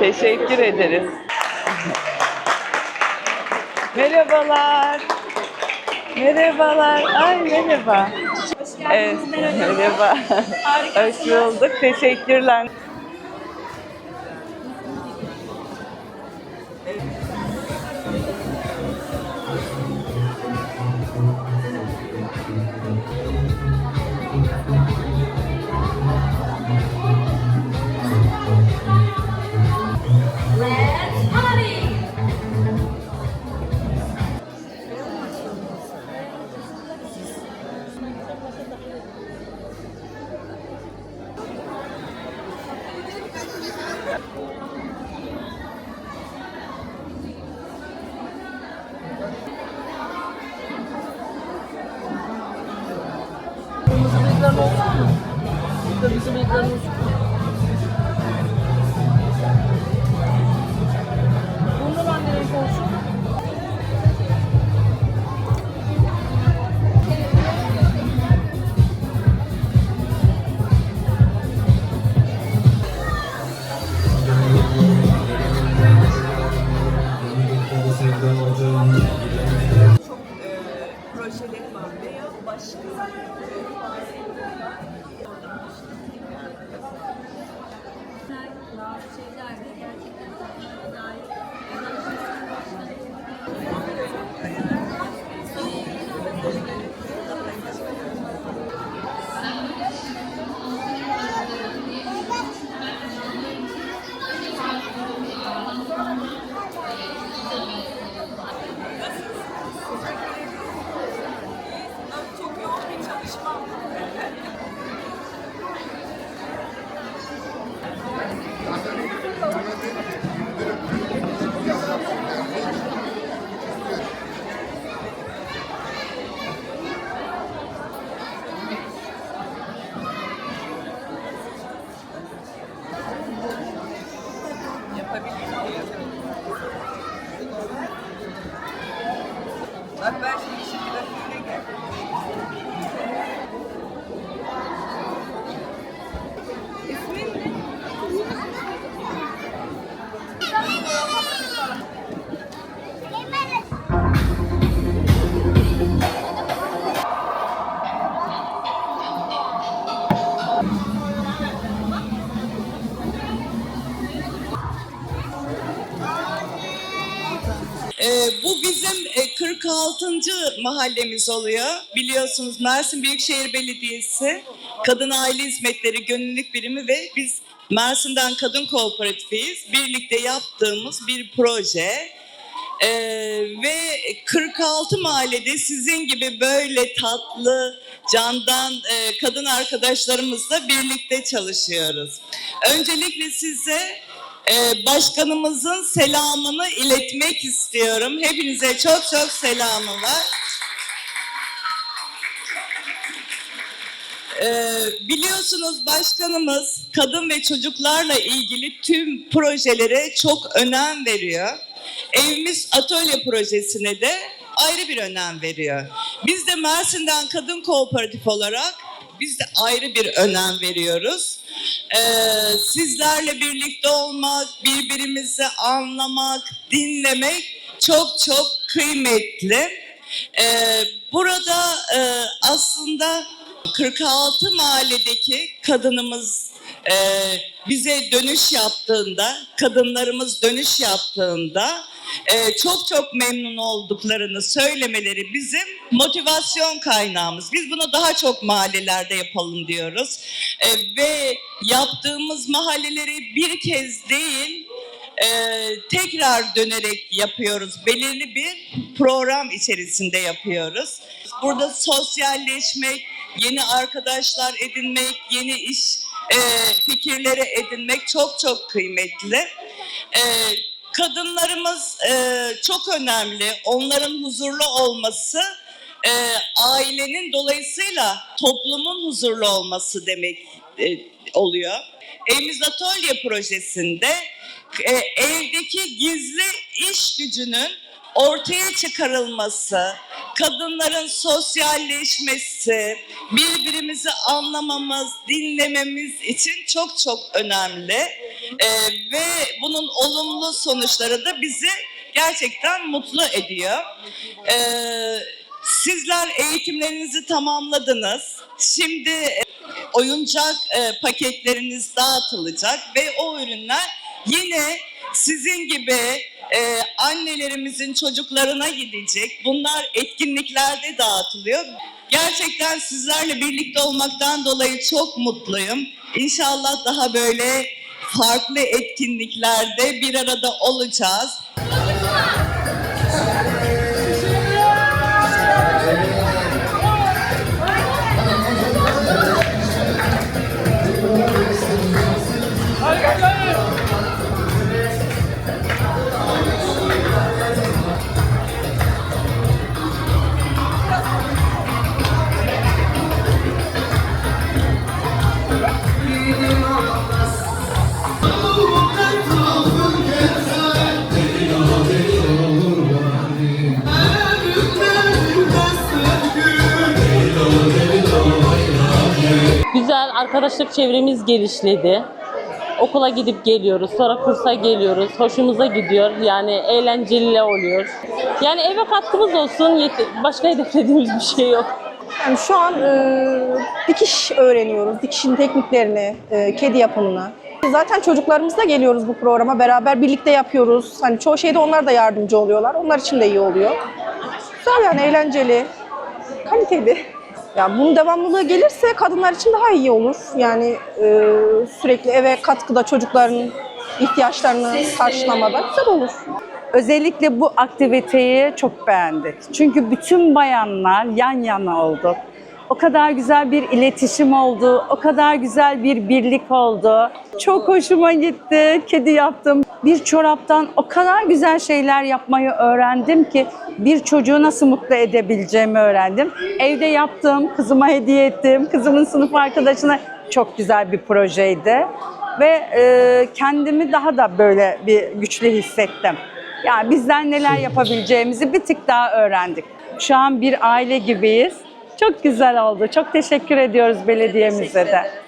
Teşekkür ederiz. Merhabalar. Merhabalar. Ay merhaba. Evet, merhaba. Hoş bulduk. Teşekkürler. Bundan hangi renk olsun? Veya başka Bazı şeyler de gerçekten dair Ee, bu bizim e, 46. mahallemiz oluyor. Biliyorsunuz Mersin Büyükşehir Belediyesi Kadın Aile Hizmetleri Gönüllülük Birimi ve biz Mersin'den Kadın Kooperatifiyiz. Birlikte yaptığımız bir proje. Ee, ve 46 mahallede sizin gibi böyle tatlı, candan e, kadın arkadaşlarımızla birlikte çalışıyoruz. Öncelikle size e, başkanımızın selamını iletmek istiyorum. Hepinize çok çok selamı var. Ee, biliyorsunuz başkanımız kadın ve çocuklarla ilgili tüm projelere çok önem veriyor. Evimiz Atölye projesine de ayrı bir önem veriyor. Biz de Mersin'den Kadın Kooperatif olarak biz de ayrı bir önem veriyoruz. Ee, sizlerle birlikte olmak, birbirimizi anlamak, dinlemek çok çok kıymetli. Ee, burada e, aslında 46 mahalledeki kadınımız e, bize dönüş yaptığında, kadınlarımız dönüş yaptığında e, çok çok memnun olduklarını söylemeleri bizim motivasyon kaynağımız. Biz bunu daha çok mahallelerde yapalım diyoruz. E, ve yaptığımız mahalleleri bir kez değil, e, tekrar dönerek yapıyoruz. Belirli bir program içerisinde yapıyoruz. Burada sosyalleşmek, yeni arkadaşlar edinmek, yeni iş e, fikirleri edinmek çok çok kıymetli. E, kadınlarımız e, çok önemli. Onların huzurlu olması e, ailenin dolayısıyla toplumun huzurlu olması demek e, oluyor. Evimiz Atölye projesinde e, evdeki gizli iş gücünün ortaya çıkarılması, kadınların sosyalleşmesi, birbirimizi anlamamız, dinlememiz için çok çok önemli. Ee, ve bunun olumlu sonuçları da bizi gerçekten mutlu ediyor. Ee, sizler eğitimlerinizi tamamladınız. Şimdi e, oyuncak e, paketleriniz dağıtılacak ve o ürünler yine sizin gibi e, annelerimizin çocuklarına gidecek. Bunlar etkinliklerde dağıtılıyor. Gerçekten sizlerle birlikte olmaktan dolayı çok mutluyum. İnşallah daha böyle farklı etkinliklerde bir arada olacağız. Arkadaşlık çevremiz genişledi. Okula gidip geliyoruz, sonra kursa geliyoruz. Hoşumuza gidiyor. Yani eğlenceli oluyor. Yani eve katkımız olsun. Başka hedeflediğimiz bir şey yok. Yani şu an e, dikiş öğreniyoruz. Dikişin tekniklerini, e, kedi yapımını. Zaten çocuklarımızla geliyoruz bu programa. Beraber birlikte yapıyoruz. Hani çoğu şeyde onlar da yardımcı oluyorlar. Onlar için de iyi oluyor. Güzel yani eğlenceli, kaliteli. Ya bunun devamlılığı gelirse kadınlar için daha iyi olur. Yani e, sürekli eve katkıda çocukların ihtiyaçlarını karşılamada güzel olur. Özellikle bu aktiviteyi çok beğendik. Çünkü bütün bayanlar yan yana oldu. O kadar güzel bir iletişim oldu, o kadar güzel bir birlik oldu. Çok hoşuma gitti. Kedi yaptım. Bir çoraptan o kadar güzel şeyler yapmayı öğrendim ki bir çocuğu nasıl mutlu edebileceğimi öğrendim. Evde yaptım, kızıma hediye ettim. Kızımın sınıf arkadaşına çok güzel bir projeydi. Ve e, kendimi daha da böyle bir güçlü hissettim. Yani bizden neler yapabileceğimizi bir tık daha öğrendik. Şu an bir aile gibiyiz. Çok güzel oldu. Çok teşekkür ediyoruz belediyemize de.